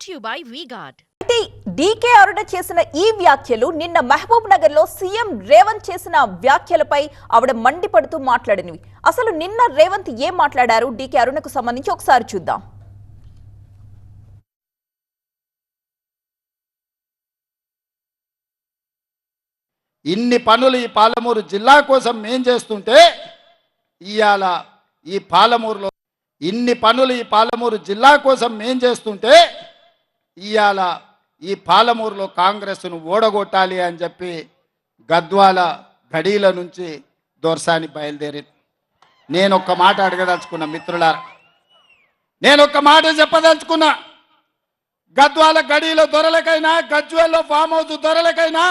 brought to you by VGuard. అయితే D K Aruna చేసిన ఈ వ్యాఖ్యలు నిన్న మహబూబ్ నగర్లో సీఎం రేవంత్ చేసిన వ్యాఖ్యలపై ఆవిడ మండిపడుతూ మాట్లాడినవి. అసలు నిన్న రేవంత్ ఏం మాట్లాడారు? డీకే అరుణకు సంబంధించి ఒకసారి చూద్దాం. ఇన్ని పనులు ఈ పాలమూరు జిల్లా కోసం మేం చేస్తుంటే ఇవాళ ఈ పాలమూరులో ఇన్ని పనులు ఈ పాలమూరు జిల్లా కోసం మేం చేస్తుంటే ఇవాళ ఈ పాలమూరులో కాంగ్రెస్ను ఓడగొట్టాలి అని చెప్పి గద్వాల గడీల నుంచి దోర్సాని బయలుదేరి. నేను ఒక్క మాట అడగదలుచుకున్నా మిత్రులారా. నేను ఒక్క మాట చెప్పదలుచుకున్నా. గద్వాల గడీలో దొరలకైనా గజ్వేల్లో ఫామ్ హౌస్ దొరలకైనా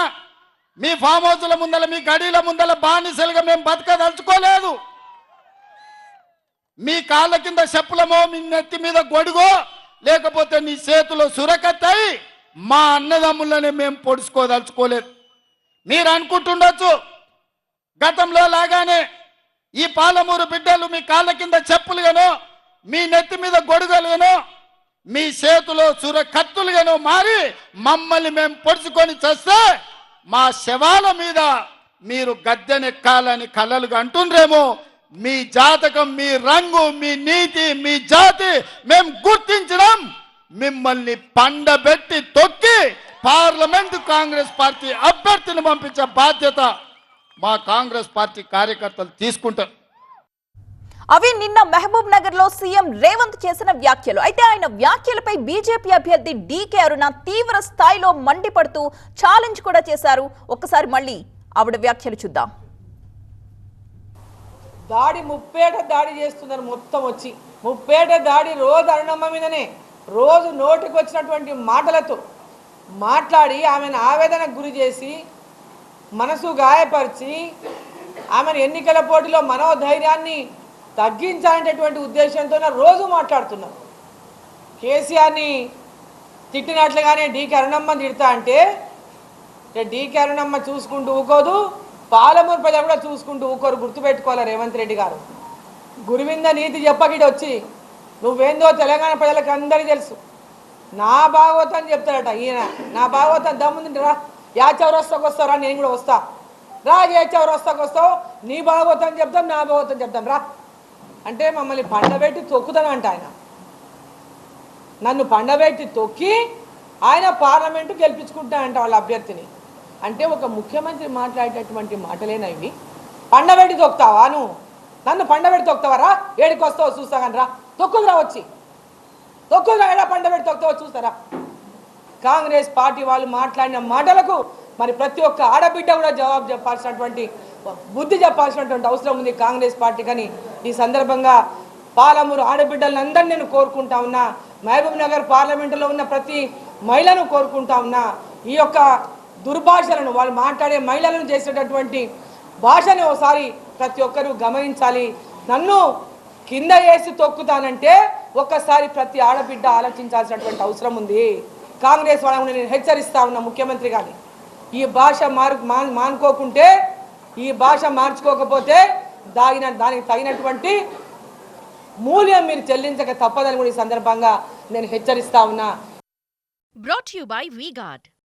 మీ ఫామ్ హౌస్ల ముందల మీ గడీల ముందల బానిసలుగా మేము బతకదలుచుకోలేదు. మీ కాళ్ళ కింద చెప్పులమో మీ నెత్తి మీద గొడుగో లేకపోతే నీ చేతిలో సురకత్తాయి మా అన్నదమ్ములని మేము పొడుచుకోదలుచుకోలేదు. మీరు అనుకుంటుండొచ్చు గతంలో లాగానే ఈ పాలమూరు బిడ్డలు మీ కాళ్ళ కింద చెప్పులుగానో మీ నెత్తి మీద గొడుగలుగానో మీ చేతిలో సుర కత్తులుగానో మారి మమ్మల్ని మేము పొడుచుకొని చేస్తే మా శవాల మీద మీరు గద్దెనెక్కాలని కలలుగా అంటుండ్రేమో. మీ జాతకం మీ రంగు మీ నీతి మీ జాతి మేము గుర్తించడం మిమ్మల్ని పండబెట్టి తొక్కి పార్లమెంట్ కాంగ్రెస్ పార్టీ అభ్యర్థిని పంపించే బాధ్యత మా కాంగ్రెస్ పార్టీ కార్యకర్తలు తీసుకుంటారు. అవి నిన్న మహబూబ్ నగర్లో సీఎం రేవంత్ చేసిన వ్యాఖ్యలు. అయితే ఆయన వ్యాఖ్యలపై బీజేపీ అభ్యర్థి డీకే అరుణ తీవ్ర స్థాయిలో మండిపడుతూ ఛాలెంజ్ కూడా చేశారు. ఒక్కసారి మళ్ళీ ఆవిడ వ్యాఖ్యలు చూద్దాం. దాడి ముప్పేట దాడి చేస్తున్నారు మొత్తం వచ్చి. ముప్పేట దాడి రోజు అరుణమ్మ మీదనే రోజు నోటికి వచ్చినటువంటి మాటలతో మాట్లాడి ఆమెను ఆవేదనకు గురి చేసి మనసు గాయపరిచి ఆమెను ఎన్నికల పోటీలో మనోధైర్యాన్ని తగ్గించాలనేటటువంటి ఉద్దేశంతో రోజు మాట్లాడుతున్నారు. కేసీఆర్ని తిట్టినట్లుగానే డీకి అరుణమ్మ తిడతా అంటే డీకి అరుణమ్మ చూసుకుంటూ ఊకోదు పాలమూరు ప్రజలు కూడా చూసుకుంటూ ఊకోరు గుర్తుపెట్టుకోవాలి రేవంత్ రెడ్డి గారు. గురువింద నీతి చెప్పకిడి వచ్చి నువ్వేందో తెలంగాణ ప్రజలకు అందరికీ తెలుసు. నా భాగవతం చెప్తాడట ఈయన. నా భాగవతం దమ్ముంది రా. యా చౌరస్తాకు వస్తారా నేను కూడా వస్తా. రా ఏ చౌరస్తాకు వస్తావు? నీ భాగవతం చెప్తాం నా భాగవతం చెప్తాం రా. అంటే మమ్మల్ని పండబెట్టి తొక్కుతానంట ఆయన. నన్ను పండబెట్టి తొక్కి ఆయన పార్లమెంటు గెలిపించుకుంటానంట వాళ్ళ అభ్యర్థిని. అంటే ఒక ముఖ్యమంత్రి మాట్లాడేటటువంటి మాటలేనా ఇవి? పండబెట్టి తొక్కుతావా నువ్వు? నన్ను పండబెట్టి తొక్కుతావరా? ఏడికి వస్తావు చూస్తా రా తొక్కుదురా వచ్చి. తొక్కుదురా ఎలా పండబెట్టి తొక్కుతావో చూస్తారా? కాంగ్రెస్ పార్టీ వాళ్ళు మాట్లాడిన మాటలకు మరి ప్రతి ఒక్క ఆడబిడ్డ కూడా జవాబు చెప్పాల్సినటువంటి బుద్ధి చెప్పాల్సినటువంటి అవసరం ఉంది కాంగ్రెస్ పార్టీ కానీ. ఈ సందర్భంగా పాలమూరు ఆడబిడ్డలందరినీ నేను కోరుకుంటా ఉన్నా. మహబూబ్ నగర్ పార్లమెంటులో ఉన్న ప్రతి మహిళను కోరుకుంటా ఉన్నా. ఈ యొక్క దుర్భాషలను వాళ్ళు మాట్లాడే మహిళలను చేసేటటువంటి భాషని ఒకసారి ప్రతి ఒక్కరూ గమనించాలి. నన్ను కింద వేసి తొక్కుతానంటే ఒక్కసారి ప్రతి ఆడబిడ్డ ఆలోచించాల్సినటువంటి అవసరం ఉంది. కాంగ్రెస్ వాళ్ళని నేను హెచ్చరిస్తా ఉన్నా ముఖ్యమంత్రి గారిని. ఈ భాష మారు మాన్ మానుకోకుంటే ఈ భాష మార్చుకోకపోతే దాగిన దానికి తగినటువంటి మూల్యం మీరు చెల్లించక తప్పదని కూడా ఈ సందర్భంగా నేను హెచ్చరిస్తా ఉన్నా.